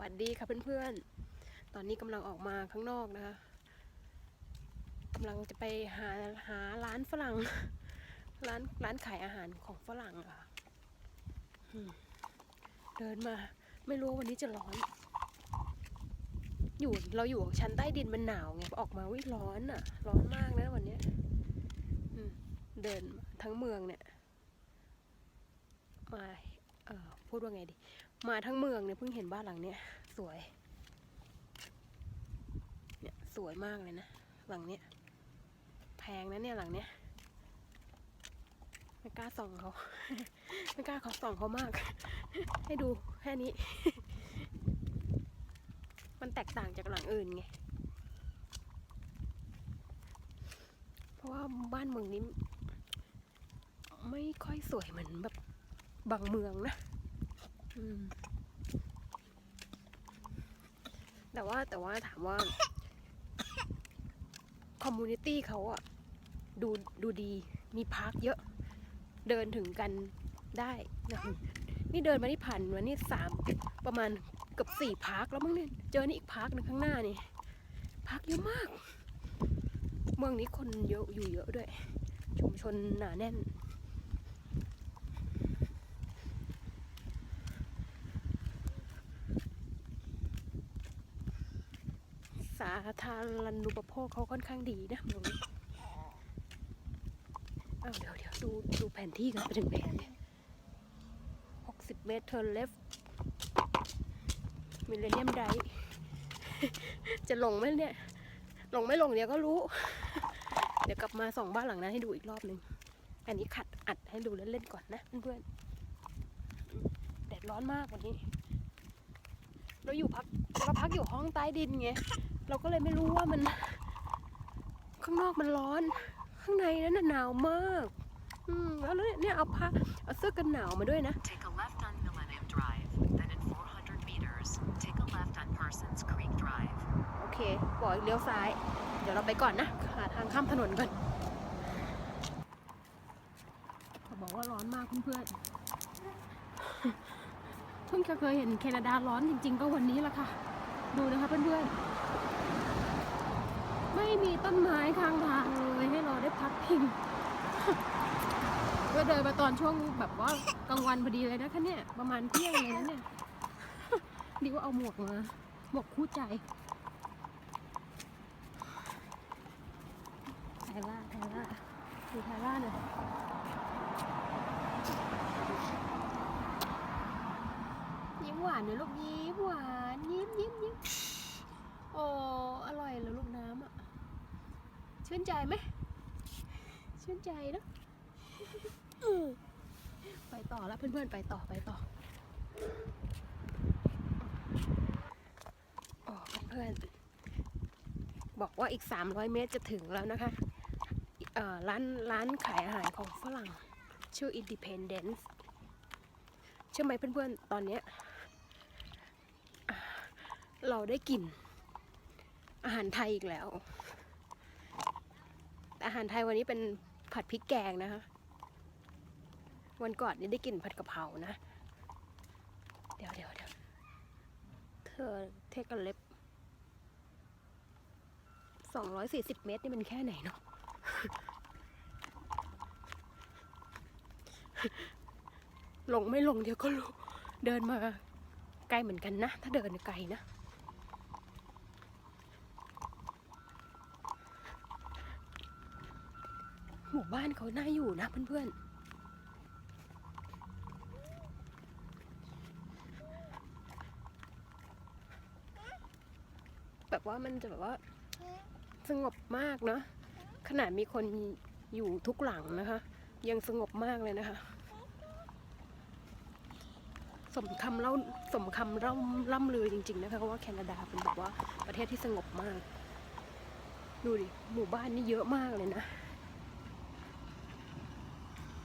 วัสดีค่ะเพื่อนๆ ตอนนี้กำลังออกมาข้างนอกนะคะกำลังจะไปหาหาร้านฝรั่ง ร้านร้านขายอาหารของฝรั่งค่ะเดินมา ไม่รู้วันนี้จะร้อน อยู่เราอยู่ชั้นใต้ดินมันหนาวไงออกมาวิร้อนอะ ร้อนมากนะวันนี้เดินทั้งเมืองเนี่ยมาเออพูดว่าไงดี มาทั้งเมืองเนี่ยเพิ่งเห็นบ้านหลังเนี้ยสวย เนี่ยสวยมากเลยนะ หลังเนี้ยแพงนะเนี่ยหลังเนี้ยไม่กล้าส่องเขา ไม่กล้าเขอส่องเขามาก ให้ดูแค่นี้ มันแตกต่างจากหลังอื่นไง เพราะว่าบ้านเมืองนี้ ไม่ค่อยสวยเหมือนแบบบางเมืองนะ แต่ว่าแต่ว่าถามว่าคอมมูนิตี้เขาอะดูดูดีมีพาร์คเยอะ เดินถึงกันได้นะนี่เดินมาที่ผ่านมานี่สามประมาณเกือบสี่พาร์คแล้วมั้งเนี่ยเจอนี่อีกพาร์คหนึงข้างหน้านี่พาร์คเยอะมาก เมืองนี้คนเยอะอยู่เยอะด้วย ชุมชนหนาแน่น สาธารณูปโภคเขาค่อนข้างดีนะเมืองนี้อ้าวเดี๋ยวเดี๋ยวดูดูแผนที่กันไปถึงไหนเนี่ยหกสิบเมตรเทิร์นเลฟมิเลเนียมไดจะลงไหมเนี่ย ลงไม่ลงเดี๋ยวก็รู้ เดี๋ยวกลับมาส่องบ้านหลังนั้นให้ดูอีกรอบหนึ่งอันนี้ขัดอัดให้ดูเล่นๆก่อนนะเพื่อนๆแดดร้อนมากวันนี้ เราอยู่พักเราพักอยู่ห้องใต้ดินไง เราก็เลยไม่รู้ว่ามัน ข้างนอกมันร้อน ข้างในนั้นน่ะหนาวมาก อืมแล้วเนี่ยเนี่ยเอาผ้าเอาเสื้อกันหนาวมาด้วยนะ Take a left on Millennium Drive. Then in 400 meters, take a left on Parsons Creek Drive. โอเคบอกเลี้ยวซ้าย เดี๋ยวเราไปก่อนนะหาทางข้ามถนนก่อนเขาบอกว่าร้อนมากเพื่อนๆเพิ่งจะเคยเห็นแคนาดาร้อนจริง ๆ ก็วันนี้แหละค่ะ ดูนะคะเพื่อนๆ ไม่มีต้นไม้ข้างทางเลยให้เราได้พักพิงก็เดินมาตอนช่วงแบบว่ากลางวันพอดีเลยนะคะเนี่ย ประมาณเที่ยงเลยนะเนี่ย ดีว่าเอาหมวกมา หมวกคู่ใจไทล่าไทล่าดูไทล่าหน่อยยิ้มหวานหน่อยลูกยิ้มหวาน ยิ้มยิ้มยิ้มโอ้ อร่อยเลยลูกน้ำอะ ชื่นใจไหมชื่นใจเนอะไปต่อแล้วเพื่อนๆไปต่อไปต่อโอ้เพื่อนๆบอกว่าอีก 300 เมตรจะถึงแล้วนะคะร้านร้านขายอาหารของฝรั่ง ชื่อ Independence เชื่อไหมเพื่อนๆ ตอนนี้เราได้กลิ่นอาหารไทยอีกแล้ว อาหารไทยวันนี้เป็นผัดพริกแกงนะคะ วันก่อนนี่ได้กลิ่นผัดกะเพรานะ เดี๋ยวเดี๋ยวเดี๋ยวเธอเทกันเล็บ240เมตรนี่มันแค่ไหนเนาะลงไม่ลงเดี๋ยวก็รู้ เดินมาไกลเหมือนกันนะ ถ้าเดินไกลนะ หมู่บ้านเขาน่าอยู่นะเพื่อนๆ แบบว่ามันจะแบบว่า สงบมากเนาะขนาดมีคนอยู่ทุกหลังนะคะ ยังสงบมากเลยนะคะ สมคำเล่าสมคำร่ำล่ำลือจริง ๆ นะคะว่าแคนาดาเป็นแบบว่าประเทศที่สงบมาก ดูดิหมู่บ้านนี่เยอะมากเลยนะ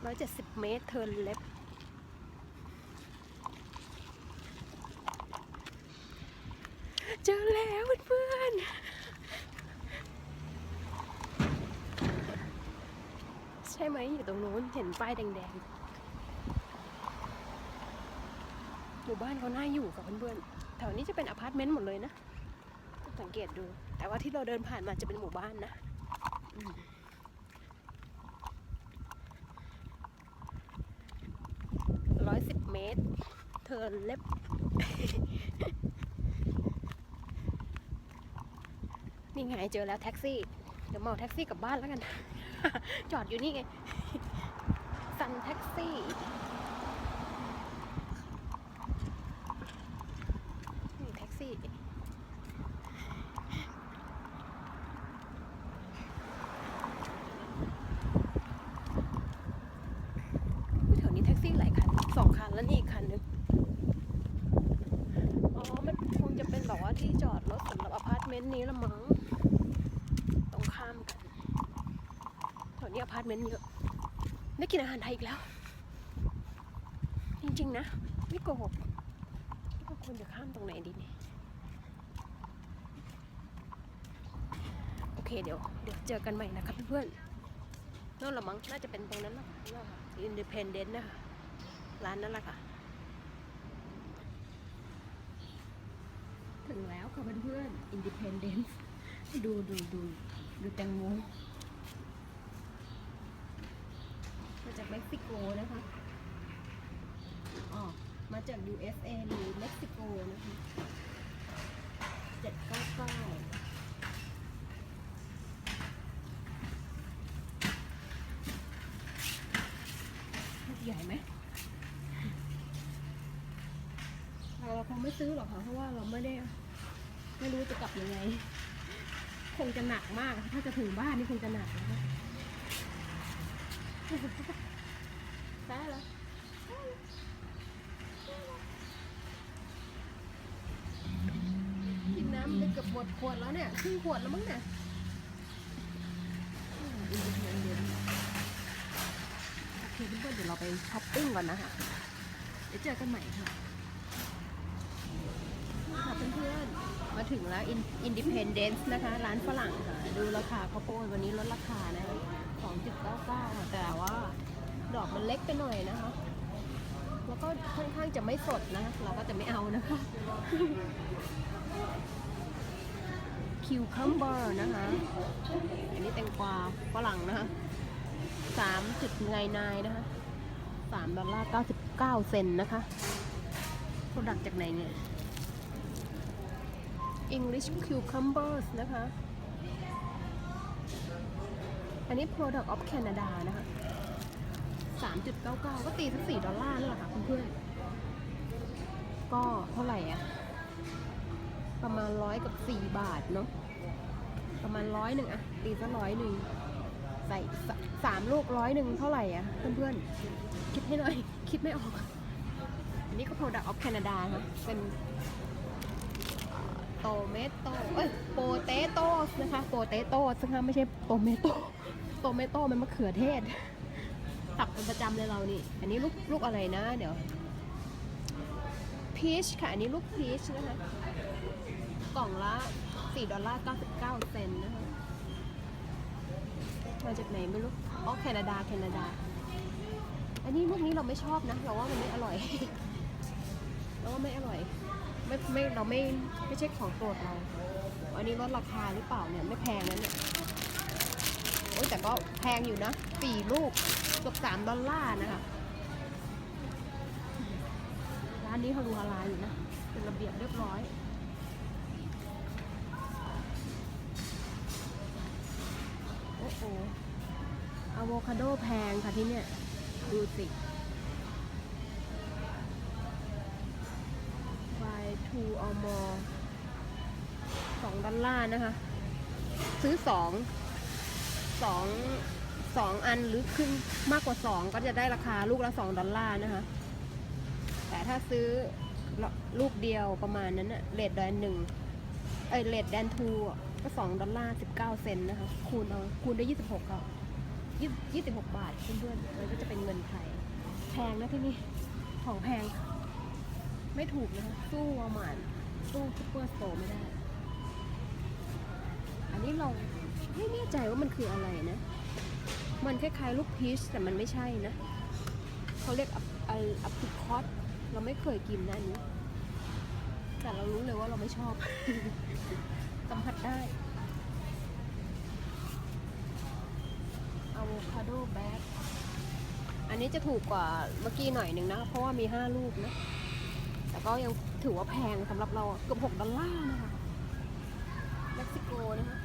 ร้อยเจ็ดสิบเมตรเทิร์นเล็บ เจอแล้วเพื่อนใช่ไหมอยู่ตรงโน้นเห็นป้ายแดงๆหมู่บ้านเขาน่าอยู่กับเพื่อนๆแถวนี้จะเป็นอพาร์ตเมนต์หมดเลยนะ สังเกตดู แต่ว่าที่เราเดินผ่านมาจะเป็นหมู่บ้านนะร้อยสิบเมตร เทิร์ นเล็บ นี่ไงเจอแล้วแท็กซี่ เดี๋ยวเมาแท็กซี่กลับบ้านแล้วกัน จอดอยู่นี่ไงซันแท็กซี่นี่แท็กซี่แถวนี้แท็กซี่หลายคันสองคันแล้วนี่อีกคันหนึงอ๋อ มันคงจะเป็นแบบว่าที่จอดรถสำหรับอพาร์ตเม นต์นี้ละมั้งตรงข้ามกันแถวนี้อพาร์ตเมนต์เยอะได้กินอาหารไทยอีกแล้ว จริงๆนะ ไม่โกหกว่าควรจะข้ามตรงไหนดีเนี่ยโอเคเดี๋ยว เดี๋ยวเจอกันใหม่นะครับเพื่อนๆนั่นละมั้งน่าจะเป็นตรงนั้นนะอินดิเพนเดนต์นะคะร้านนั่นแหละค่ะ ถึงแล้วค่ะเพื่อนๆอินดิเพนเดนต์ดูดูดูดูแตงโมมาจากเม็กซิโกนะคะอ๋อมาจาก USA หรือเม็กซิโกนะคะเจ็ดเก้าเก้าใหญ่ไหมเราคงไม่ซื้อหรอกค่ะ เพราะว่าเราไม่ได้ ไม่รู้จะกลับยังไง คงจะหนักมาก ถ้าจะถึงบ้านนี่คงจะหนักนะคะได้แล้วกินน้ำไปเกือบหมดขวดแล้วเนี่ยครึ่งขวดแล้วมั้งเนี่ยโอเคเพื่อนๆเดี๋ยวเราไปช้อปปิ้งก่อนนะคะ เดี๋ยวเจอกันใหม่ค่ะ ค่ะเพื่อนๆ มาถึงแล้ว Independence นะคะ ร้านฝรั่งค่ะ ดูราคาข้าวโพดวันนี้ลดราคานะ2.99ค่ะแต่ว่าดอกมันเล็กไปหน่อยนะคะ แล้วก็ค่อนข้างจะไม่สดนะ เราก็จะไม่เอานะคะ Cucumber นะคะ อันนี้แตงกวาฝรั่งนะคะ3จุดไงนายนะคะ3ดอลลาร์99เก้าเซนต์นะคะโปรดักจากไหนเนี่ย English cucumbers นะคะ อันนี้ product of Canada นะคะ 3.99 ก็ตีสัก4ดอลลาร์นั่นแหละค่ะเพื่อนๆก็เท่าไหร่อะประมาณร้อยกับ 4 บาทเนาะประมาณร้อยหนึ่งอะตีสักร้อยหนึ่งใส่สสามลูกร้อยหนึ่งเท่าไหร่อะเพื่อนๆ คิดให้หน่อย คิดไม่ออก อันนี้ก็ product of Canada ค่ะเป็น โตเมโต้เอ้ยโปเตโต้นะคะโปเตโต้ซึ่งไม่ใช่โตเมโต้โตเมโต้มันมะเขือเทศตักเป็นประจำเลยเรานี่ อันนี้ลูกลูกอะไรนะ เดี๋ยวพีชค่ะ อันนี้ลูกพีชนะคะ กล่องละ 4 ดอลลาร์99 เซนนะคะ มาจากไหนไม่รู้อ๋อแคนาดาแคนาดา อันนี้ลูกนี้เราไม่ชอบนะ เราว่ามันไม่อร่อย เราว่าไม่อร่อย ไม่ไม่เราไม่ไม่ใช่ของโปรดเรา อันนี้ลดราคาหรือเปล่าเนี่ยไม่แพงนะเนี่ยโอ้แต่ก็แพงอยู่นะสี่ลูกเกือบสามดอลลาร์นะคะร้านนี้เขาดูฮาลาลอยู่นะ เป็นระเบียบเรียบร้อยโอ้โหอะโวคาโดแพงค่ะที่เนี่ย ดูสิ buy two or more สองดอลลาร์นะคะ ซื้อสองสองสองอันหรือขึ้นมากกว่าสองก็จะได้ราคาลูกละสองดอลลาร์นะคะ แต่ถ้าซื้อลูกเดียวประมาณนั้นอะเลดแดนหนึ่งเอ้ยเลดแดนทูก็สองดอลลาร์สิบเก้าเซนนะคะ คูณเอาคูณได้ยี่สิบหกก็ยี่ยี่สิบหกบาทเพื่อนๆมันก็จะเป็นเงินไทย แพงนะที่นี่ของแพง ไม่ถูกนะคะสู้วอลมาร์ทสู้ซุปเปอร์สโตร์ไม่ได้ อันนี้เราไม่แน่ใจว่ามันคืออะไรนะ มันคล้ายๆลูกพีชแต่มันไม่ใช่นะ เขาเรียกอัพอัพพิคอตเราไม่เคยกินนะอันนี้ แต่เรารู้รู้ว่าเราไม่ชอบสัมผัสได้อะโวคาโดแบ็กอันนี้จะถูกกว่าเมื่อกี้หน่อยหนึ่งนะ เพราะว่ามี5ลูกนะ แต่ก็ยังถือว่าแพงสำหรับเราเกือบ6ดอลลาร์นะคะเม็กซิโกนะคะ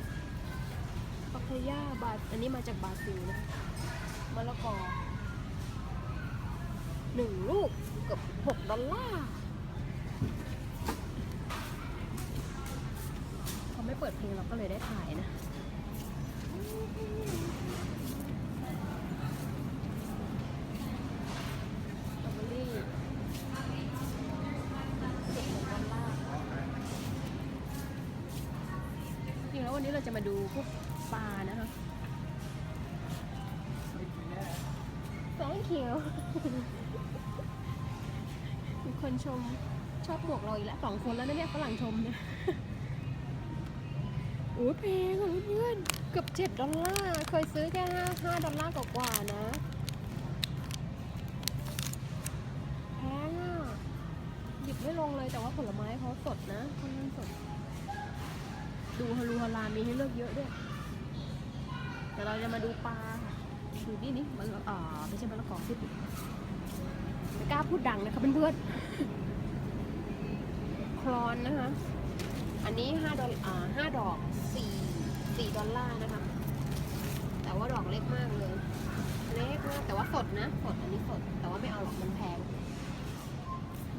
ปาเยาบาอันนี้มาจากบราซิลนะคะมะละกอหนึ่งลูกเกือบ6ดอลลาร์เขาไม่เปิดเพลงเราก็เลยได้ถ่ายนะ สตรอเบอรี่สิบหนึ่งดอลลาร์จริงแล้ววั นนี้เราจะมาดูพวกปลานะคะแ thank you มีคนชมชอบหมวกเราอีกแล้วสองคนแล้วนะเนี่ยฝรั่งชมเนี่ยโอ้ยแพงอะเพื่อนๆเกือบเจ็ดดอลลาร์เคยซื้อแค่ห้าห้าดอลลาร์กว่าๆนะแพงอะหยิบไม่ลงเลยแต่ว่าผลไม้เขาสดนะค่อนข้างสด ดูฮารูฮารามีให้เลือกเยอะด้วยแต่เราจะมาดูปลาดูนี่นี่มันอ่าไม่ใช่มะละกอพูดไม่กล้าพูดดังนะคะเพื่อนๆคลอนนะคะ อันนี้ห้าดอลอ่าห้าดอกสี่สี่ดอลลาร์นะคะ แต่ว่าดอกเล็กมากเลย เล็กมากแต่ว่าสดนะ สดอันนี้สด แต่ว่าไม่เอาหรอกมันแพง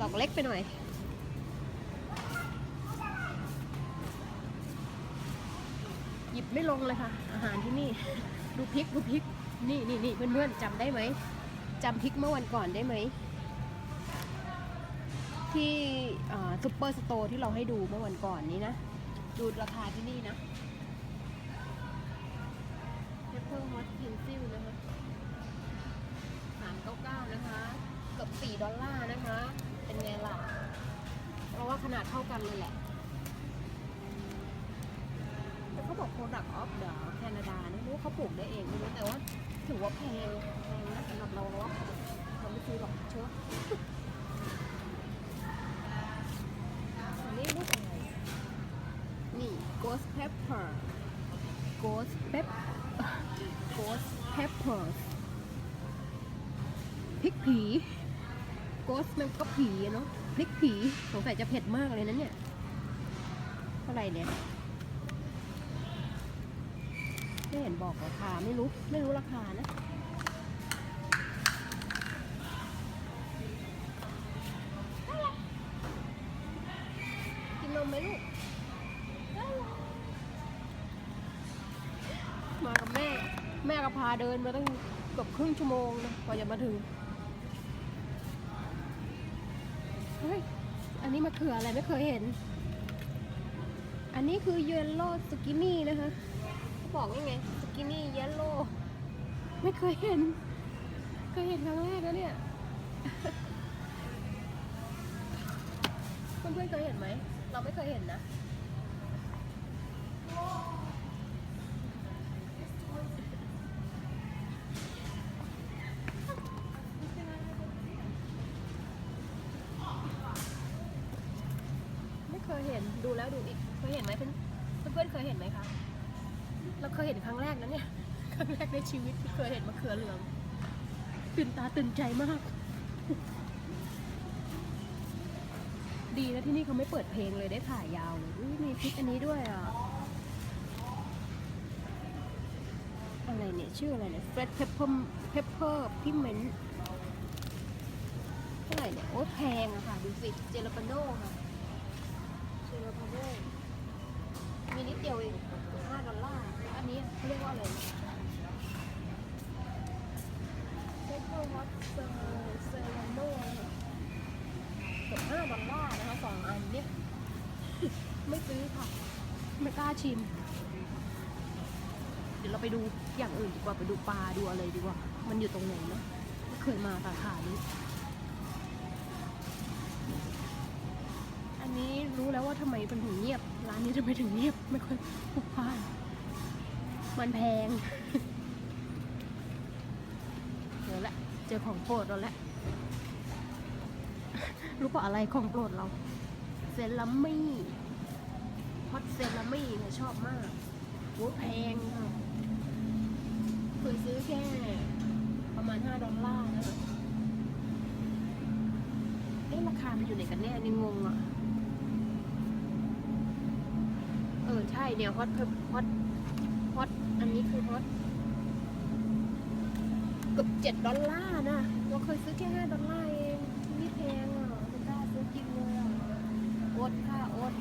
ดอกเล็กไปหน่อย ไม่ลงเลยค่ะ อาหารที่นี่ ดูพริกดูพริก นี่นี่นี่เพื่อนๆจำได้ไหมจำพริกเมื่อวันก่อนได้ไหม ที่ซุปเปอร์สโตร์ที่เราให้ดูเมื่อวันก่อนนี้นะ ดูราคาที่นี่นะเ e ปเปอร์ฮอตพินซิลนะคะสามเก้าเก้านะคะ เกือบ4ดอลลาร์นะคะ เป็นไงล่ะ เพราะว่าขนาดเท่ากันเลยแหละ แต่ เขาบอก product of the Canada นะไม่รู้เขาปลูกได้เองไม่รู้แต่ว่าถือว่าแพงแพงนะสำหรับเราเราเราไม่ซื้อหรอกเชื่ออันนี้ลูกอะไรนี่ ghost pepper ghost pepper ghost pepper พริกผีโกสมันก็ผีเนาะพริกผีสงสัยจะเผ็ดมากเลยนะเนี่ยเท่าไหร่เนี่ย ไม่เห็นบอกราคาไม่รู้ไม่รู้ราคานะกินนมไหมลูกมากับแม่ แม่ก็พาเดินมาตั้งเกือบครึ่งชั่วโมงนะกว่าจะมาถึงเฮ้ยอันนี้มะเขืออะไรไม่เคยเห็น อันนี้คือเยลโล่สกินี่นะคะ บอกยังไงสกินี่เยลโล่ไม่เคยเห็น เคยเห็นครั้งแรกแล้วเนี่ยเพื่อนๆเคยเห็นไหม เราไม่เคยเห็นนะ ชีวิตที่เคยเห็นมะเขือเหลือง ตื่นตาตื่นใจมาก ดีนะที่นี่เขาไม่เปิดเพลงเลยได้ถ่ายยาวเลยอุ๊ยมีพริกอันนี้ด้วยอะ อะไรเนี่ย ชื่ออะไรเนี่ย red pepper pepper piment เท่าไหร่เนี่ย โอ้แพงอะค่ะ ดูสิ เจลาปาโน่ค่ะเซโรพาโบมีนิดเดียวเอง5ดอลลาร์ อันนี้เขาเรียกว่าอะไร เซโรวัตเซเซโรโนเกือบ5ดอลลาร์นะคะสองอันเนี่ยไม่ซื้อค่ะ ไม่กล้าชิม เดี๋ยวเราไปดูอย่างอื่นดีกว่าไปดูปลาดูอะไรดีกว่า มันอยู่ตรงไหนเนาะไม่เคยมาสาขานี้อันนี้รู้แล้วว่าทำไมมันถึงเงียบ ร้านนี้ทำไมถึงเงียบ ไม่ค่อยพลุกพล่านมันแพง เดี๋ยวละ เจอของโปรดเราแล้ว รู้ป่ะอะไรของโปรดเรา เซรามี่ฮอตเซรามี่เนี่ยชอบมากโหแพงค่ะเคยซื้อแค่ประมาณ 5 ดอลลาร์นะคะเอ๊ะราคามันอยู่ไหนกันแน่นี่งงอะ เออ ใช่เนี่ยฮอตฮอตฮอตอันนี้คือฮอต เกือบเจ็ดดอลลาร์นะเราเคยซื้อแค่ห้าดอลลาร์เองนี่แพงอะไม่กล้าซื้อกินเลยอะอ๊ตค่ะอ๊ต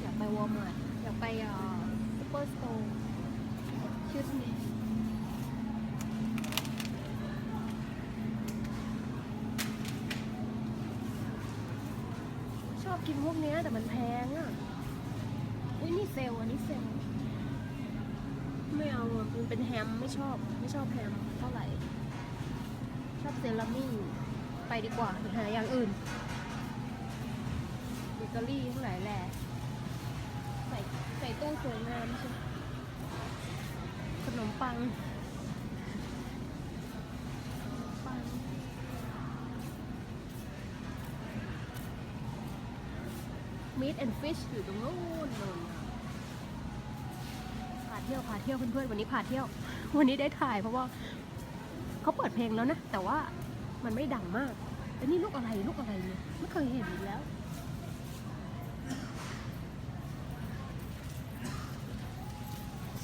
อยากไปวอลมาร์ทอยากไปอ่าซูเปอร์สโตร์ชื่อนี้ชอบกินพวกเนี้ยแต่มันแพงอะ อุ้ยนี่เซลอันนี้เซล ไม่เอาอะมันเป็นแฮมไม่ชอบไม่ชอบแฮมเท่าไหร่ ชอบเซรามี่ไปดีกว่าหาอย่างอื่นเบเกอรี่ท่าไหร่แหละใส่ใส่ตู้สวยงามใช่ไหมขนมปังมปังมีดแอนด์ฟิชอยู่ตรงนู้นเลย เที่ยวพาเที่ยวเพื่อนๆวันนี้พาเที่ยว วันนี้ได้ถ่ายเพราะว่าเขาเปิดเพลงแล้วนะ แต่ว่ามันไม่ดังมากแต่นี่ลูกอะไรลูกอะไรเนี่ยไม่เคยเห็นอีกแล้ว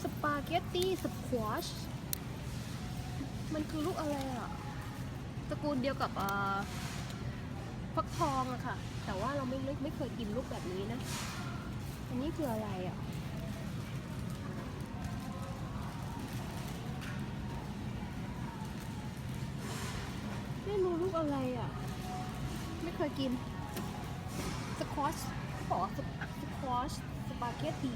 สปาเกตตี้สควอชมันคือลูกอะไรอะตระกูลเดียวกับฟักทองอะค่ะ แต่ว่าเราไม่ไม่ไม่เคยกินลูกแบบนี้นะ อันนี้คืออะไรอะไม่รู้ลู กอะไรอะ ไม่เคยกิน สควอชบอสสควอชสปาเกตตี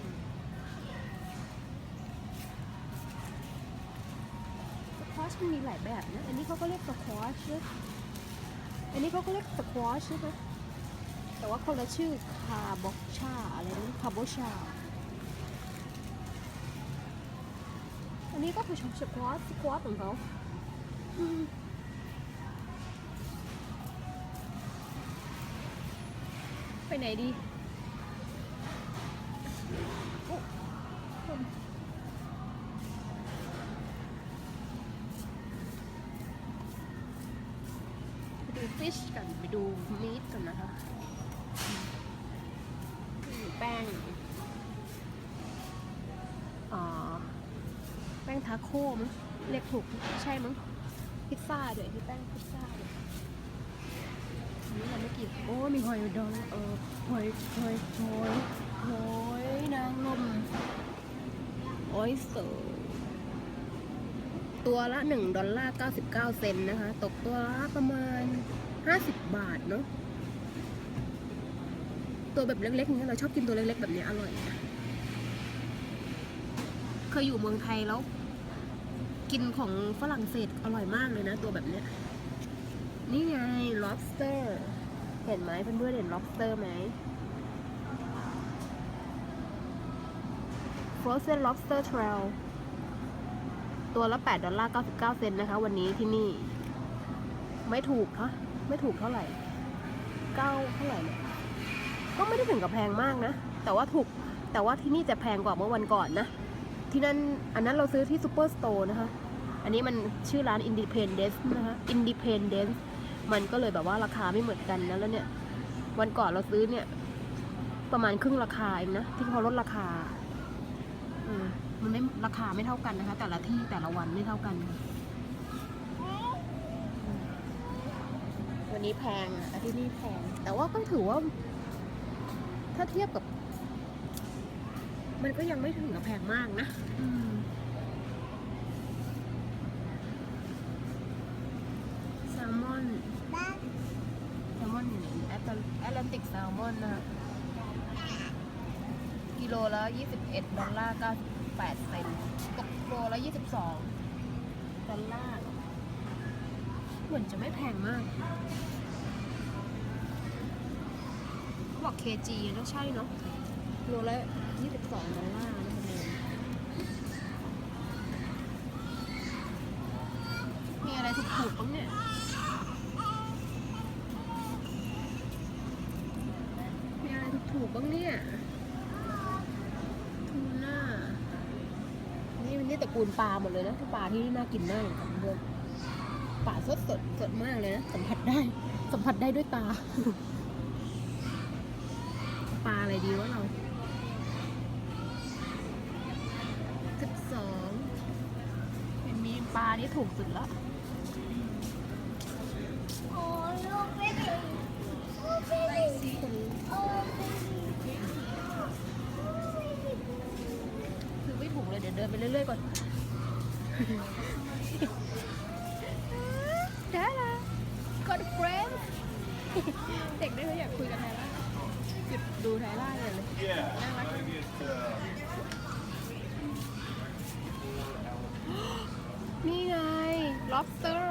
สควอชมันมีหลายแบบนะ อันนี้เขาก็เรียกสควอชอันนี้เขาก็เรียกสควอชใช่ไหมแต่ว่าคนละชื่อคาบอกชาอะไรนะคาโบชา อันนี้ก็คือสควอชสควอชของเขา ไปไหนดีโอ้คนไปดูฟิชกันไปดูมีทกันนะคะนี่แป้งอ่าแป้งทาโก้มั้งเรียกถูกใช่มั้งพิซซ่าด้วยที่แป้งพิซซ่า ด้อันนี้เราไม่กินโอ้มีหอยดองเออหอยหอยหอยหอยนางรมโออยสเตอร์ตัวละ 1 ดอลลาร์ 99 เซนนะคะ ตกตัวละประมาณ 50 บาทเนาะตัวแบบเล็กๆอย่างเงี้เราชอบกินตัวเล็กๆ แบบนี้อร่อย เคยอยู่เมืองไทยแล้ว กินของฝรั่งเศสอร่อยมากเลยนะ ตัวแบบเนี้ย นี่ไง lobster เห็นไหมเพื่อนๆเห็น lobster ไหม frozen lobster trail ตัวละ 8 ดอลลาร์ 99 เซนต์นะคะ วันนี้ที่นี่ ไม่ถูกฮะไม่ถูกเท่าไหร่เก้าเท่าไหร่เนี่ยก็ไม่ได้ถึงกับแพงมากนะ แต่ว่าถูก แต่ว่าที่นี่จะแพงกว่าเมื่อวันก่อนนะ ที่นั่น อันนั้นเราซื้อที่ซูเปอร์สโตร์นะคะ อันนี้มันชื่อร้าน Independence นะคะ Independence มันก็เลยแบบว่าราคาไม่เหมือนกันนะแล้วเนี่ย วันก่อนเราซื้อเนี่ย ประมาณครึ่งราคาเองนะที่เขาลดราคาเออมันไม่ราคาไม่เท่ากันนะคะ แต่ละที่แต่ละวันไม่เท่ากันค่ะอืมวันนี้แพงอะแต่ที่นี่แพง แต่ว่าก็ถือว่า ถ้าเทียบกับ มันก็ยังไม่ถึงกับแพงมากนะอืมแซลมอน แซลมอนอยู่ไหนแอตแอตแลนติกแซลมอนนะคะกิโลละ21 ดอลลาร์98เซนต์ตกโลละ 22 ดอลลาร์เหมือนจะไม่แพงมากเขาบอก KG นะใช่เนาะโลละ 22 ดอลลาร์นะคะแนนมีอะไรถูกๆบ้างเนี่ยถูกบ้างเนี่ยทูน่า นี่มันนี่ตระ กูลปลาหมดเลยนะปลาที่นี่ากินมากเลยค่ะเพื่อนปลาสดสดสดมากเลยนะสัมผัสได้สัมผัสได้ด้วยตา ปลาอะไรดีวะเราสิบสองเป็นมีปลานี่ถูกสุดแล้ว โอ้ลูกไม่ถึงลูกไม่ถึงโอ้ไม่ถึง คือไม่ถูก เลยเดี๋ยวเดินไปเรื่อยๆก่อนได้ละกดเฟรมเด็กได้เขาอยากคุยกับไทยล่าหยุดดูไทยล่าเลยเลย Yeah, Yeah, like- maybe it's, uh, นี่ไง lobster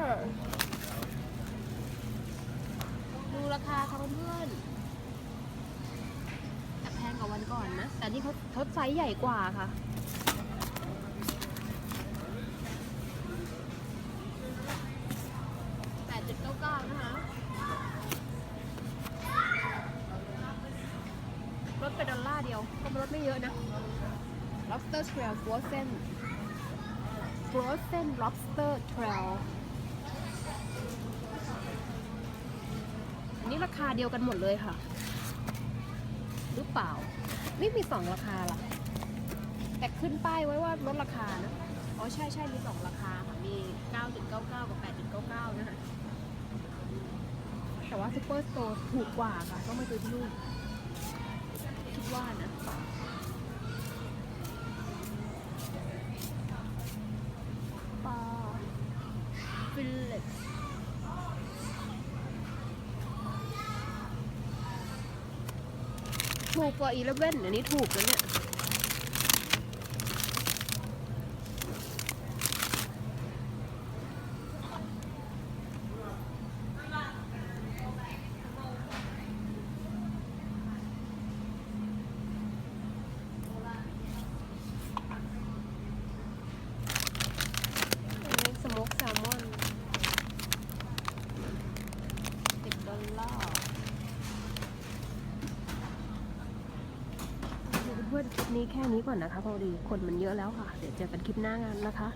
ดูราคาเขาเพื่อนแต่แพงกว่าวันก่อนนะ แต่นี่เขาเขาไซส์ใหญ่กว่าค่ะ ลดไปดอลลาร์เดียว ก็ลดไม่เยอะนะ lobster trail frozen frozen lobster trail อันนี้ราคาเดียวกันหมดเลยค่ะ หรือเปล่า ไม่มีสองราคาล่ะ แต่ขึ้นป้ายไว้ว่าลดราคานะ อ๋อใช่ใช่มีสองราคาค่ะ มี 9.99 กับ 8.99 นะคะแต่ว่าซูเปอร์สโตร์ถูกกว่าค่ะ ต้องไปซื้อที่นู่นคิด ว่านะปลาฟิลิปถูกกว่าอีเลเว่นอันนี้ถูกนะเนี่ย อันนี้สโมกแซลมอนสิบดอลลาร์เพื่อ นี้แค่นี้ก่อนนะคะพอดีคนมันเยอะแล้วค่ะ เดี๋ยวเจอกันคลิปหน้างานนะคะ